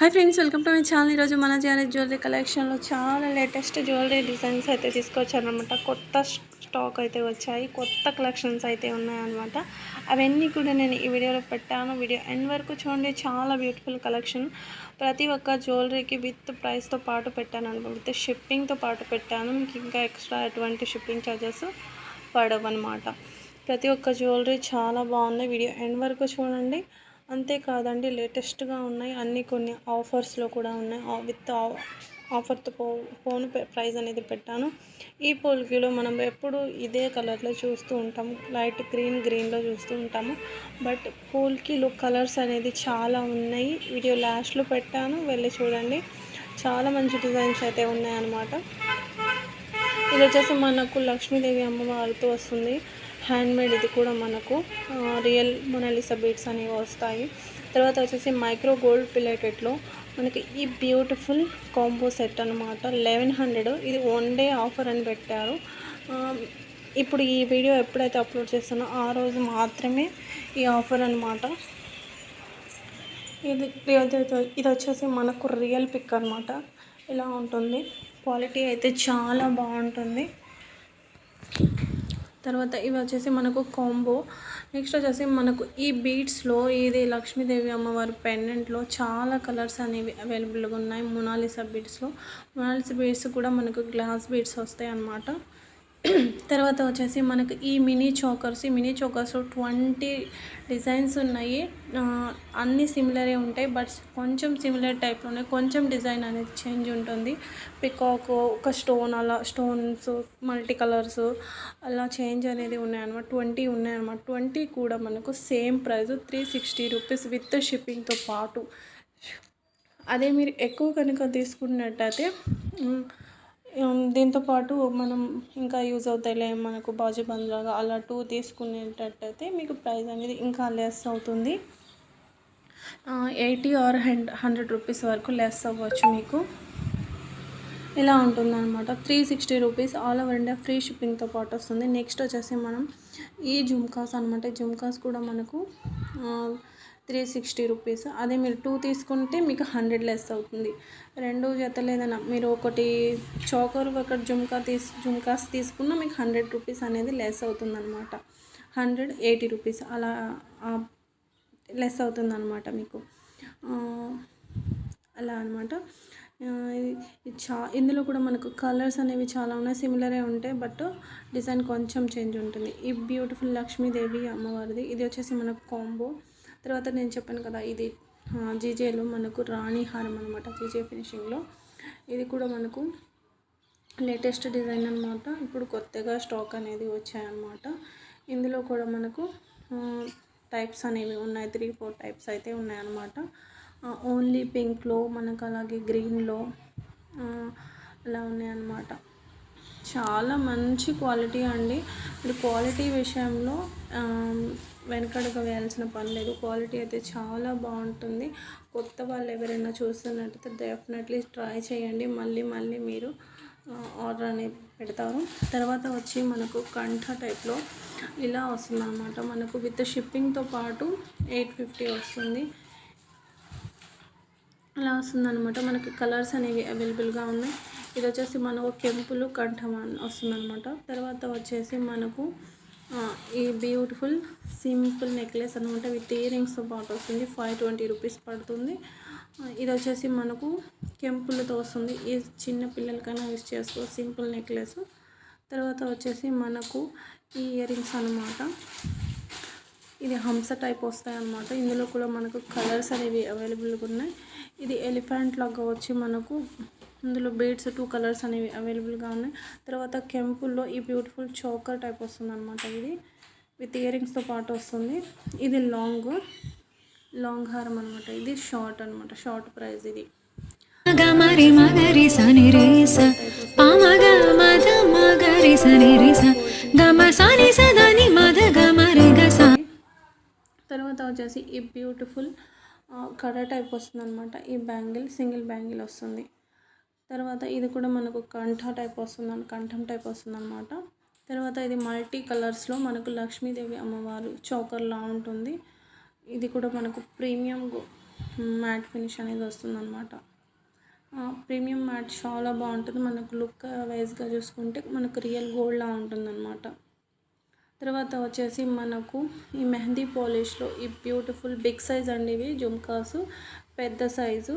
Hi friends welcome to my channel ఈరోజు మన జారీ జ్యువెలరీ కలెక్షన్లో చాలా లేటెస్ట్ జ్యువెలరీ డిజైన్స్ అయితే తీసుకొచ్చారనమాట కొత్త స్టాక్ అయితే వచ్చాయి. కొత్త కలెక్షన్స్ అయితే ఉన్నాయన్నమాట. అవన్నీ కూడా నేను ఈ వీడియోలో పెట్టాను. వీడియో ఎండ్ వరకు చూడండి. చాలా బ్యూటిఫుల్ కలెక్షన్ ప్రతి ఒక్క జ్యువెలరీకి విత్ ప్రైస్తో పాటు పెట్టాను అనమాట. విత్ షిప్పింగ్తో పాటు పెట్టాను. మీకు ఇంకా ఎక్స్ట్రా ఎటువంటి షిప్పింగ్ ఛార్జెస్ పడవన్నమాట. ప్రతి ఒక్క జ్యువెలరీ చాలా బాగుంది వీడియో ఎండ్ వరకు చూడండి. అంతేకాదండి లేటెస్ట్గా ఉన్నాయి. అన్నీ కొన్ని ఆఫర్స్లో కూడా ఉన్నాయి. ఆ- విత్ ఆఫర్తో పో ఫోన్ ప్రైస్ అనేది పెట్టాను. ఈ పోల్కీలో మనం ఎప్పుడు ఇదే కలర్లో చూస్తూ ఉంటాము. లైట్ గ్రీన్ గ్రీన్లో చూస్తూ ఉంటాము. బట్ పోల్కిలో కలర్స్ అనేది చాలా ఉన్నాయి. వీడియో లాస్ట్లో పెట్టాను. వెళ్ళి చూడండి. చాలా మంచి డిజైన్స్ అయితే ఉన్నాయన్నమాట. ఇది వచ్చేసి మనకు లక్ష్మీదేవి అమ్మవారితో వస్తుంది. హ్యాండ్మేడ్ ఇది కూడా మనకు రియల్ మొనాలిసా బీడ్స్ అనేవి వస్తాయి. తర్వాత వచ్చేసి మైక్రో గోల్డ్ పిలేటెడ్లో మనకి ఈ బ్యూటిఫుల్ కాంబో సెట్ అనమాట లెవెన్ హండ్రెడ్ ఇది వన్ డే ఆఫర్ అని పెట్టారు. ఇప్పుడు ఈ వీడియో ఎప్పుడైతే అప్లోడ్ చేస్తానో ఆ రోజు మాత్రమే ఈ ఆఫర్ అనమాట ఇది ఇది ఇది వచ్చేసి మనకు రియల్ పిక్ అనమాట ఇలా ఉంటుంది. క్వాలిటీ అయితే చాలా బాగుంటుంది. తర్వాత ఇవి వచ్చేసి మనకు కాంబో. నెక్స్ట్ వచ్చేసి మనకు ఈ బీడ్స్లో ఇది లక్ష్మీదేవి అమ్మవారి పెండెంట్లో చాలా కలర్స్ అనేవి అవైలబుల్గా ఉన్నాయి. మొనాలిసా బీడ్స్లో మొనాలిసా బీడ్స్ కూడా మనకు గ్లాస్ బీడ్స్ వస్తాయి అన్నమాట తర్వాత వచ్చేసి మనకు ఈ మినీ చోకర్స్ ఈ మినీ చోకర్స్ ట్వంటీ డిజైన్స్ ఉన్నాయి. అన్నీ సిమిలరే ఉంటాయి బట్ కొంచెం సిమిలర్ టైప్లోనే కొంచెం డిజైన్ అనేది చేంజ్ ఉంటుంది. పికాక్ ఒక స్టోన్ అలా స్టోన్స్ మల్టీ కలర్స్ అలా చేంజ్ అనేది ఉన్నాయన్నమాట. ట్వంటీ ఉన్నాయన్నమాట. ట్వంటీ కూడా మనకు same price three sixty rupees with షిప్పింగ్తో పాటు. అదే మీరు ఎక్కువ కనుక తీసుకున్నట్టయితే దీంతోపాటు దీంతో పాటు మనం ఇంకా యూజ్ అవుతాయిలే మనకు బాజు బంద్లాగా అలా టూ తీసుకునేటట్టయితే మీకు ప్రైస్ అనేది ఇంకా లెస్ అవుతుంది. ఎయిటీ ఆర్ హండ్ హండ్రెడ్ రూపీస్ వరకు లెస్ అవ్వచ్చు మీకు. ఇలా ఉంటుందన్నమాట. Three sixty rupees all over India free షిప్పింగ్తో పాటు వస్తుంది. నెక్స్ట్ వచ్చేసి మనం ఈ జుమ్కాస్ అనమాట జుమ్కాస్ కూడా మనకు త్రీ సిక్స్టీ రూపీస్. అదే మీరు టూ తీసుకుంటే మీకు హండ్రెడ్ లెస్ అవుతుంది. రెండు జత లేదన్నా మీరు ఒకటి చోకర్ ఒకటి జుమ్కా తీస్ జుమ్కాస్ తీసుకున్నా మీకు హండ్రెడ్ రూపీస్ అనేది లెస్ అవుతుందన్నమాట. హండ్రెడ్ ఎయిటీ రూపీస్ అలా లెస్ అవుతుందన్నమాట మీకు. అలా అనమాట చా ఇందులో కూడా మనకు కలర్స్ అనేవి చాలా ఉన్నాయి. సిమిలరే ఉంటాయి బట్ డిజైన్ కొంచెం చేంజ్ ఉంటుంది. ఈ బ్యూటిఫుల్ లక్ష్మీదేవి అమ్మవారిది. ఇది వచ్చేసి మనకు కాంబో. తర్వాత నేను చెప్పాను కదా ఇది జీజేలో మనకు రాణి హారం అనమాట జీజే ఫినిషింగ్లో. ఇది కూడా మనకు లేటెస్ట్ డిజైన్ అనమాట ఇప్పుడు కొత్తగా స్టాక్ అనేది వచ్చాయన్నమాట. ఇందులో కూడా మనకు టైప్స్ అనేవి ఉన్నాయి త్రీ ఫోర్ టైప్స్ అయితే ఉన్నాయన్నమాట. ఓన్లీ పింక్లో మనకు అలాగే గ్రీన్లో అలా ఉన్నాయన్నమాట. చాలా మంచి క్వాలిటీ అండి. మీరు క్వాలిటీ విషయంలో వెనకడుగు వేయాల్సిన పని లేదు. క్వాలిటీ అయితే చాలా బాగుంటుంది. కొత్త వాళ్ళు ఎవరైనా చూస్తున్నట్టయితే డెఫినెట్లీ ట్రై చేయండి. మళ్ళీ మళ్ళీ మీరు ఆర్డర్ అనేది పెడతారు. తర్వాత వచ్చి మనకు కంఠ టైప్లో ఇలా వస్తుంది అనమాట మనకు విత్ షిప్పింగ్తో పాటు ఎయిట్ ఫిఫ్టీ వస్తుంది. అలా వస్తుందన్నమాట. మనకి కలర్స్ అనేవి అవైలబుల్గా ఉన్నాయి. ఇది వచ్చేసి మనకు కెంపులు కంఠం వస్తుందన్నమాట. తర్వాత వచ్చేసి మనకు ఈ బ్యూటిఫుల్ సింపుల్ నెక్లెస్ అనమాట విత్ ఇయరింగ్స్తో పాటు వస్తుంది. ఫైవ్ ట్వంటీ రూపీస్ పడుతుంది. ఇది వచ్చేసి మనకు కెంపులతో వస్తుంది. ఈ చిన్న పిల్లలకైనా యూస్ చేసుకో సింపుల్ నెక్లెస్ తర్వాత వచ్చేసి మనకు ఈ ఇయరింగ్స్ అనమాట ఇది హంస టైప్ వస్తాయి అన్నమాట ఇందులో కూడా మనకు కలర్స్ అనేవి అవైలబుల్గా ఉన్నాయి. ఇది ఎలిఫెంట్ లాగా వచ్చి మనకు ఇందులో బీడ్స్ టూ కలర్స్ అనేవి అవైలబుల్గా ఉన్నాయి. తర్వాత కెంపుల్లో ఈ బ్యూటిఫుల్ చోకర్ టైప్ వస్తుంది అనమాట ఇది. విత్ ఇయర్ రింగ్స్తో పాటు వస్తుంది. ఇది లాంగ్ లాంగ్ హారం అనమాట ఇది షార్ట్ అనమాట షార్ట్ ప్రైస్ ఇది. తర్వాత వచ్చేసి ఈ బ్యూటిఫుల్ కడ టైప్ వస్తుంది అనమాట ఈ బ్యాంగిల్ సింగిల్ బ్యాంగిల్ వస్తుంది. తర్వాత ఇది కూడా మనకు కంఠ టైప్ వస్తుంది కంఠం టైప్ వస్తుందన్నమాట. తర్వాత ఇది మల్టీ కలర్స్లో మనకు లక్ష్మీదేవి అమ్మవారు చౌకర్లా ఉంటుంది. ఇది కూడా మనకు ప్రీమియం మ్యాట్ ఫినిష్ అనేది వస్తుందన్నమాట. ప్రీమియం మ్యాట్ చాలా బాగుంటుంది. మనకు లుక్ వైజ్గా చూసుకుంటే మనకు రియల్ గోల్డ్లా ఉంటుందన్నమాట. తర్వాత వచ్చేసి మనకు ఈ మెహందీ పాలిష్లో ఈ బ్యూటిఫుల్ బిగ్ సైజ్ అండి ఇవి. జుమ్కాసు. పెద్ద సైజు.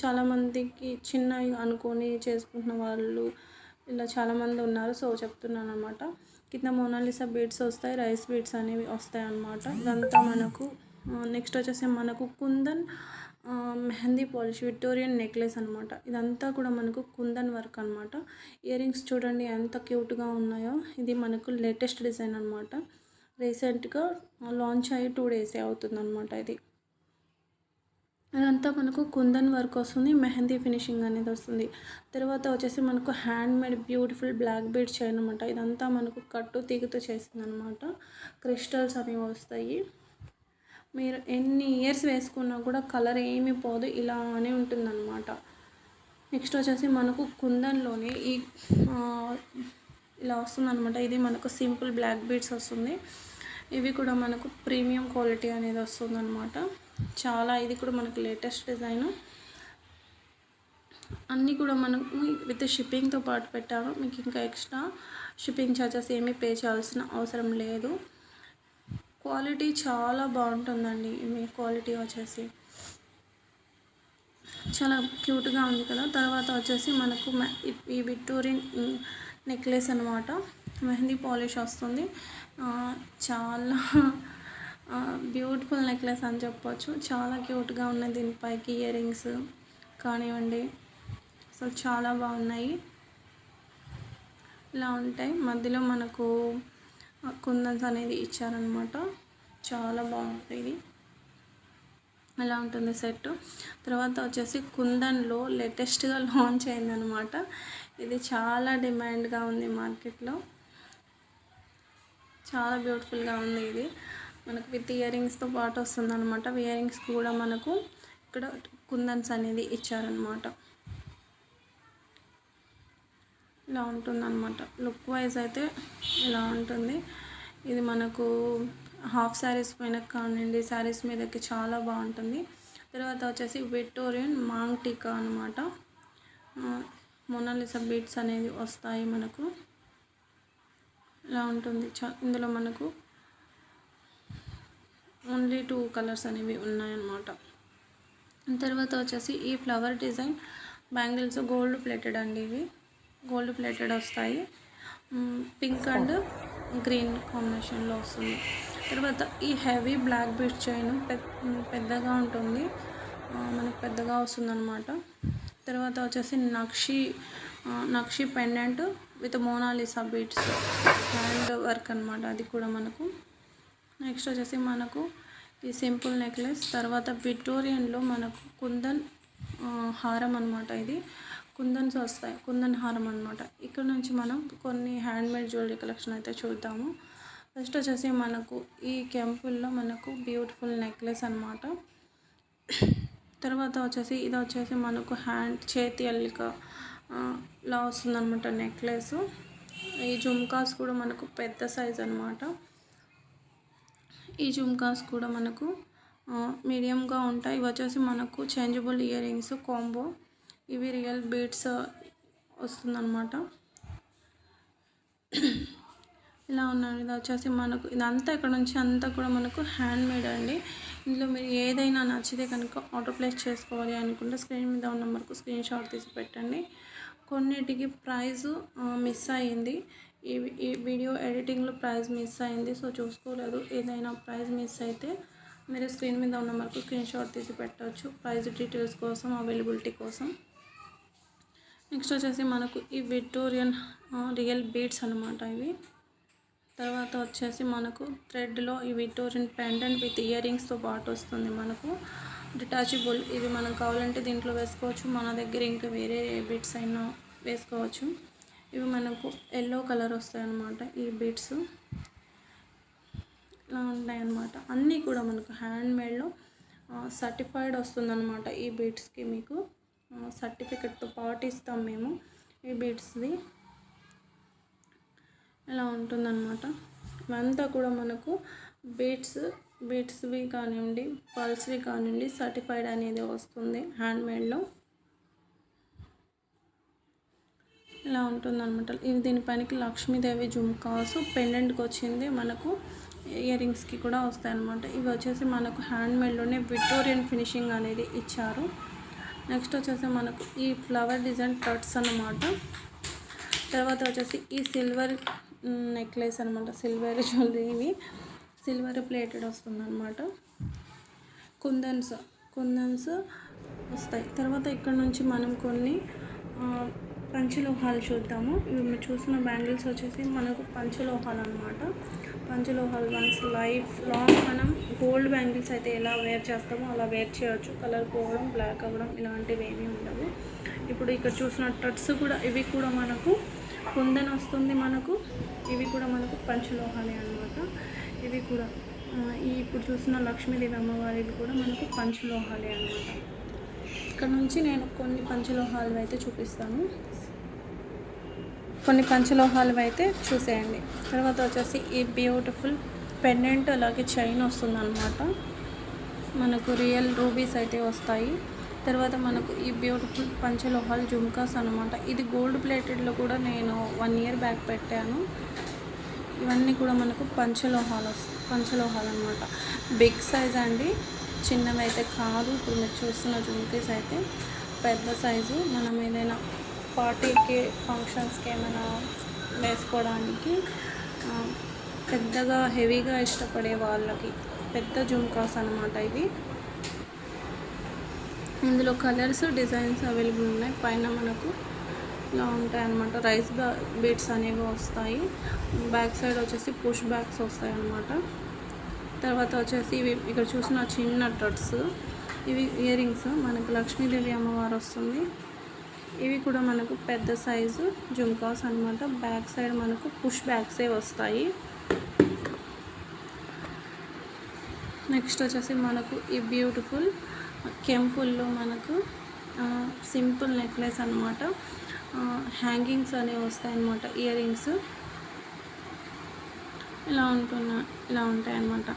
చాలామందికి చిన్నవి అనుకొని చేసుకుంటున్న వాళ్ళు ఇలా చాలామంది ఉన్నారు. సో చెప్తున్నాను అనమాట కింద మోనాలిసా బీడ్స్ వస్తాయి రైస్ బీడ్స్ అనేవి వస్తాయి అన్నమాట. ఇదంతా మనకు నెక్స్ట్ వచ్చేసి మనకు kundan mehndi polish Victorian necklace అనమాట ఇదంతా కూడా మనకు కుందన్ వర్క్ అనమాట ఇయర్ రింగ్స్ చూడండి ఎంత క్యూట్గా ఉన్నాయో. ఇది మనకు లేటెస్ట్ డిజైన్ అనమాట రీసెంట్గా లాంచ్ అయ్యి టూ డేసే అవుతుంది అనమాట ఇది. అదంతా మనకు కుందన్ వర్క్ వస్తుంది మెహందీ ఫినిషింగ్ అనేది వస్తుంది. తర్వాత వచ్చేసి మనకు handmade beautiful black bead chain అనమాట ఇదంతా మనకు కట్టు తీగతో చేసిందనమాట క్రిస్టల్స్ అనేవి వస్తాయి. మీరు ఎన్ని ఇయర్స్ వేసుకున్నా కూడా కలర్ ఏమీ పోదు ఇలానే ఉంటుందన్నమాట. నెక్స్ట్ వచ్చేసి మనకు కుందన్లోనే ఈ ఇలా వస్తుందన్నమాట. ఇది మనకు సింపుల్ బ్లాక్ బీడ్స్ వస్తుంది. ఇవి కూడా మనకు ప్రీమియం క్వాలిటీ అనేది వస్తుందన్నమాట. చాలా ఇది కూడా మనకు లేటెస్ట్ డిజైన్ అన్నీ కూడా మనకు విత్ షిప్పింగ్తో పాటు పెట్టాను మీకు ఇంకా ఎక్స్ట్రా షిప్పింగ్ ఛార్జెస్ ఏమీ పే చేయాల్సిన అవసరం లేదు. క్వాలిటీ చాలా బాగుంటుందండి మీ క్వాలిటీ వచ్చేసి. చాలా క్యూట్గా ఉంది కదా. తర్వాత వచ్చేసి మనకు మె- ఈ- విక్టోరియన్ నెక్లెస్ అనమాట మెహందీ పాలిష్ వస్తుంది. చాలా బ్యూటిఫుల్ నెక్లెస్ అని చెప్పొచ్చు. చాలా క్యూట్గా ఉన్నాయి దీనిపైకి ఇయర్ రింగ్స్ కానివ్వండి. సో చాలా బాగున్నాయి. ఇలా ఉంటాయి. మధ్యలో మనకు కుందన్స్ అనేది ఇచ్చారనమాట చాలా బాగుంటుంది ఇది ఎలా ఉంటుంది సెట్ తర్వాత వచ్చేసి కుందన్లో లేటెస్ట్గా లాంచ్ అయిందనమాట ఇది చాలా డిమాండ్గా ఉంది మార్కెట్లో చాలా బ్యూటిఫుల్గా ఉంది ఇది. మనకు విత్ ఇయర్ రింగ్స్తో పాటు వస్తుంది అనమాట ఇయర్ రింగ్స్ కూడా మనకు ఇక్కడ కుందన్స్ అనేది ఇచ్చారనమాట ఇలా ఉంటుందన్నమాట. లుక్ వైజ్ అయితే ఇలా ఉంటుంది. ఇది మనకు హాఫ్ శారీస్ పైన కానివ్వండి శారీస్ మీదకి చాలా బాగుంటుంది. తర్వాత వచ్చేసి విక్టోరియన్ మాంగ్ టీకా అనమాట మొనాలిసా బీట్స్ అనేది వస్తాయి మనకు. ఇలా ఉంటుంది. ఇందులో మనకు ఓన్లీ టూ కలర్స్ అనేవి ఉన్నాయన్నమాట. తర్వాత వచ్చేసి ఈ flower design bangles gold plated అండి ఇవి. గోల్డ్ ప్లేటెడ్ వస్తాయి. పింక్ అండ్ గ్రీన్ కాంబినేషన్లో వస్తుంది. తర్వాత ఈ హెవీ బ్లాక్ బీట్ చైన్ పెద్దగా ఉంటుంది. మనకు పెద్దగా వస్తుంది అనమాట తర్వాత వచ్చేసి nakshi nakshi pendant with Mona Lisa beads. Hand work అనమాట అది కూడా మనకు. నెక్స్ట్ వచ్చేసి మనకు ఈ సింపుల్ నెక్లెస్ తర్వాత విక్టోరియన్లో మనకు కుందన్ హారం అనమాట ఇది. కుందన్స్ వస్తాయి కుందన్ హారం అనమాట ఇక్కడ నుంచి మనం కొన్ని హ్యాండ్మేడ్ జ్యువెలరీ కలెక్షన్ అయితే చూద్దాము. ఫస్ట్ వచ్చేసి మనకు ఈ కెంపుల్లో మనకు బ్యూటిఫుల్ నెక్లెస్ అనమాట తర్వాత వచ్చేసి ఇది వచ్చేసి మనకు హ్యాండ్ చేతి అల్లిక లా వస్తుందన్నమాట నెక్లెస్ ఈ జుమ్కాస్ కూడా మనకు పెద్ద సైజ్ అనమాట ఈ జుమ్కాస్ కూడా మనకు మీడియంగా ఉంటాయి. ఇవి వచ్చేసి మనకు చేంజబుల్ ఇయర్ రింగ్స్ కాంబో. ఇవి రియల్ బీట్స్ వస్తుందన్నమాట. ఇలా ఉన్నాయి ఇది వచ్చేసి మనకు ఇదంతా ఇక్కడ నుంచి అంతా కూడా మనకు హ్యాండ్ మేడ్ అండి. ఇందులో మీరు ఏదైనా నచ్చితే కనుక ఆర్డర్ ప్లేస్ చేసుకోవాలి అనుకుంటే స్క్రీన్ మీద ఉన్న నెంబర్కు స్క్రీన్ షాట్ తీసి పెట్టండి. కొన్నిటికి ప్రైజు మిస్ అయ్యింది. ఈ ఈ వీడియో ఎడిటింగ్లో ప్రైజ్ మిస్ అయింది సో చూసుకోలేదు. ఏదైనా ప్రైజ్ మిస్ అయితే మీరు స్క్రీన్ మీద ఉన్న మనకు స్క్రీన్ షాట్ తీసి పెట్టవచ్చు ప్రైజ్ డీటెయిల్స్ కోసం అవైలబిలిటీ కోసం. నెక్స్ట్ వచ్చేసి మనకు ఈ విక్టోరియన్ రియల్ బీడ్స్ అనమాట ఇవి. తర్వాత వచ్చేసి మనకు థ్రెడ్లో ఈ విక్టోరియన్ పెండెంట్ విత్ ఇయర్ రింగ్స్తో పాటు వస్తుంది మనకు. డిటాచబుల్ ఇవి మనం కావాలంటే దీంట్లో వేసుకోవచ్చు. మన దగ్గర ఇంకా వేరే బీట్స్ అయినా వేసుకోవచ్చు. ఇవి మనకు ఎల్లో కలర్ వస్తాయి అన్నమాట ఈ బీట్స్. ఇలా ఉంటాయన్నమాట. అన్నీ కూడా మనకు హ్యాండ్మేడ్లో సర్టిఫైడ్ వస్తుందన్నమాట ఈ బీడ్స్కి మీకు. సర్టిఫికెట్తో పాటు ఇస్తాం మేము ఈ బీట్స్ది. ఇలా ఉంటుందన్నమాట. ఇవంతా కూడా మనకు బీట్స్ బీట్స్వి కానివ్వండి పల్స్వి కానివ్వండి సర్టిఫైడ్ అనేది వస్తుంది హ్యాండ్మేడ్లో. ఇలా ఉంటుంది అనమాట ఇవి దీనిపైనకి లక్ష్మీదేవి జుమ్కాస్ పెండెంట్కి వచ్చింది మనకు ఇయర్ రింగ్స్కి కూడా వస్తాయన్నమాట. ఇవి వచ్చేసి మనకు హ్యాండ్మేడ్లోనే విక్టోరియన్ ఫినిషింగ్ అనేది ఇచ్చారు. నెక్స్ట్ వచ్చేసి మనకు ఈ ఫ్లవర్ డిజైన్ టట్స్ అన్నమాట. తర్వాత వచ్చేసి ఈ సిల్వర్ నెక్లెస్ అనమాట సిల్వర్ జ్యువెలరీ సిల్వర్ ప్లేటెడ్ వస్తుంది అనమాట కుందన్స్ కుందన్స్ వస్తాయి. తర్వాత ఇక్కడ నుంచి మనం కొన్ని పంచలోహాలు చూద్దాము. ఇవి చూసిన బ్యాంగిల్స్ వచ్చేసి మనకు పంచలోహాలు అనమాట పంచలోహాలు వన్స్ లైఫ్ లాంగ్ మనం గోల్డ్ బ్యాంగిల్స్ అయితే ఎలా వేర్ చేస్తామో అలా వేర్ చేయవచ్చు కలర్ పోవడం బ్లాక్ అవ్వడం ఇలాంటివి ఏమీ ఉండవు. ఇప్పుడు ఇక్కడ చూసిన టట్స్ కూడా ఇవి కూడా మనకు కుందన్ వస్తుంది మనకు. ఇవి కూడా మనకు పంచలోహాలే అనమాట ఇవి కూడా ఈ ఇప్పుడు చూసిన లక్ష్మీదేవి అమ్మవారిది కూడా మనకు పంచలోహాలే అనమాట ఇక్కడ నుంచి నేను కొన్ని పంచలోహాలు అయితే చూపిస్తాను. కొన్ని పంచలోహాలు అయితే చూసేయండి. తర్వాత వచ్చేసి ఈ బ్యూటిఫుల్ పెండెంట్ అలాగే చైన్ వస్తుంది అనమాట మనకు రియల్ రూబీస్ అయితే వస్తాయి. తర్వాత మనకు ఈ బ్యూటిఫుల్ పంచలోహాలు జుమ్కాస్ అనమాట ఇది గోల్డ్ ప్లేటెడ్లో కూడా నేను వన్ ఇయర్ బ్యాక్ పెట్టాను. ఇవన్నీ కూడా మనకు పంచలోహాలు వస్తాయి పంచలోహాలు అనమాట బిగ్ సైజ్ అండి. చిన్నవి అయితే కాదు. ఇప్పుడు మీరు చూస్తున్న జుమ్కీస్ అయితే పెద్ద సైజు. మనం ఏదైనా పార్టీకి ఫంక్షన్స్కి ఏమైనా వేసుకోవడానికి పెద్దగా హెవీగా ఇష్టపడే వాళ్ళకి పెద్ద జుమ్కాస్ అనమాట ఇది. ఇందులో కలర్స్ డిజైన్స్ అవైలబుల్ ఉన్నాయి. పైన మనకు ఇలా ఉంటాయి అన్నమాట. రైస్ బీట్స్ అనేవి వస్తాయి. బ్యాక్ సైడ్ వచ్చేసి పుష్ బ్యాగ్స్ వస్తాయి అన్నమాట. తర్వాత వచ్చేసి ఇవి ఇక్కడ చూసిన చిన్న టట్స్ ఇవి ఇయర్ రింగ్స్. మనకు లక్ష్మీదేవి అమ్మవారు వస్తుంది. ఇవి కూడా మనకు పెద్ద సైజు జుమ్కాస్ అన్నమాట. బ్యాక్ సైడ్ మనకు పుష్ బ్యాక్సే వస్తాయి. నెక్స్ట్ వచ్చేసి మనకు ఈ బ్యూటిఫుల్ కెంపుల్లో మనకు సింపుల్ నెక్లెస్ అనమాట హ్యాంగింగ్స్ అనేవి వస్తాయి అన్నమాట ఇయర్ రింగ్స్. ఇలా ఉంటున్న ఇలా ఉంటాయి అన్నమాట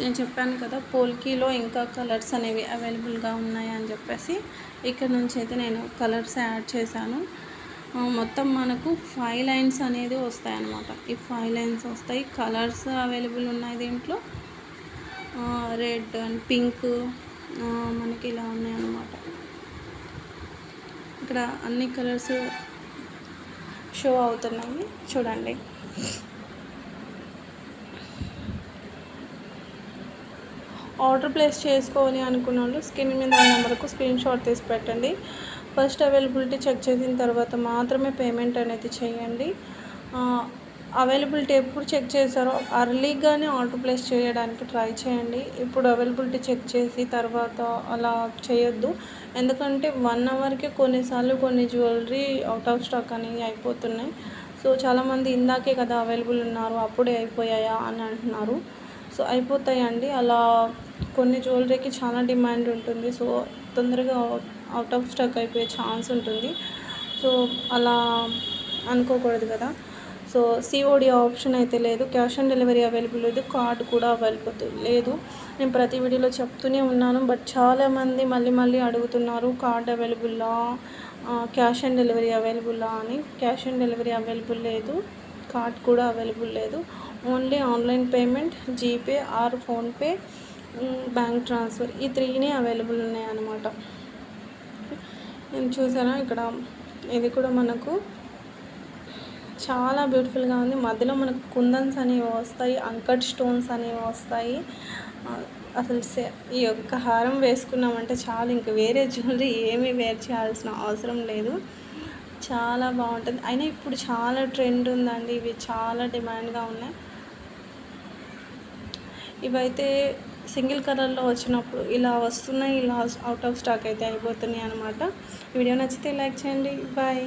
నేను చెప్పాను కదా పోల్కీలో ఇంకా కలర్స్ అనేవి అవైలబుల్గా ఉన్నాయి అని చెప్పేసి ఇక్కడ నుంచి అయితే నేను కలర్స్ యాడ్ చేశాను. మొత్తం మనకు ఫైవ్ లైన్స్ అనేది వస్తాయి అన్నమాట ఈ ఫైవ్ లైన్స్ వస్తాయి. కలర్స్ అవైలబుల్ ఉన్నాయి దీంట్లో. రెడ్ అండ్ పింక్ మనకి ఇలా ఉన్నాయన్నమాట. ఇక్కడ అన్ని కలర్స్ షో అవుతున్నాయి. చూడండి. ఆర్డర్ ప్లేస్ చేసుకోవాలి అనుకున్న వాళ్ళు స్క్రీన్ మీద ఉన్న నెంబర్కు స్క్రీన్ షాట్ తీసి పెట్టండి. ఫస్ట్ అవైలబిలిటీ చెక్ చేసిన తర్వాత మాత్రమే పేమెంట్ అనేది చేయండి. అవైలబిలిటీ ఎప్పుడు చెక్ చేశారో అర్లీగానే ఆర్డర్ ప్లేస్ చేయడానికి ట్రై చేయండి. ఇప్పుడు అవైలబిలిటీ చెక్ చేసి తర్వాత అలా చేయొద్దు. ఎందుకంటే వన్ అవర్కి కొన్నిసార్లు కొన్ని జ్యువెలరీ అవుట్ ఆఫ్ స్టాక్ అనేవి అయిపోతున్నాయి. సో చాలామంది ఇందాకే కదా అవైలబుల్ ఉన్నారు అప్పుడే అయిపోయాయా అని అంటున్నారు. సో అయిపోతాయండి. అలా కొన్ని జ్యువెలరీకి చాలా డిమాండ్ ఉంటుంది. సో తొందరగా అవుట్ ఆఫ్ స్టాక్ అయిపోయే ఛాన్స్ ఉంటుంది. సో అలా అనుకోకూడదు కదా. సో సిఓడి ఆప్షన్ అయితే లేదు. క్యాష్ ఆన్ డెలివరీ అవైలబుల్ లేదు. కార్డ్ కూడా అవైలబుల్ లేదు. నేను ప్రతి వీడియోలో చెప్తూనే ఉన్నాను. బట్ చాలామంది మళ్ళీ మళ్ళీ అడుగుతున్నారు కార్డ్ అవైలబుల్లా క్యాష్ ఆన్ డెలివరీ అవైలబుల్లా అని. క్యాష్ ఆన్ డెలివరీ అవైలబుల్ లేదు. కార్డ్ కూడా అవైలబుల్ లేదు. Only online payment GPay or PhonePe bank transfer ఈ త్రీనే అవైలబుల్ ఉన్నాయన్నమాట. నేను చూసారా ఇక్కడ ఇది కూడా మనకు చాలా బ్యూటిఫుల్గా ఉంది. మధ్యలో మనకు కుందన్స్ అనేవి వస్తాయి అంకట్ స్టోన్స్ అనేవి వస్తాయి. అసలు సే- ఈ యొక్క హారం వేసుకున్నామంటే చాలు ఇంక వేరే జ్యువెలరీ ఏమీ వేర్ చేయాల్సిన అవసరం లేదు. చాలా బాగుంటుంది. అయినా ఇప్పుడు చాలా ట్రెండ్ ఉందండి ఇవి చాలా డిమాండ్గా ఉన్నాయి. ఇవైతే సింగిల్ కలర్లో వచ్చినప్పుడు ఇలా వస్తున్నాయి ఇలా అవుట్ ఆఫ్ స్టాక్ అయితే అయిపోతున్నాయి అనమాట వీడియో నచ్చితే లైక్ చేయండి. బాయ్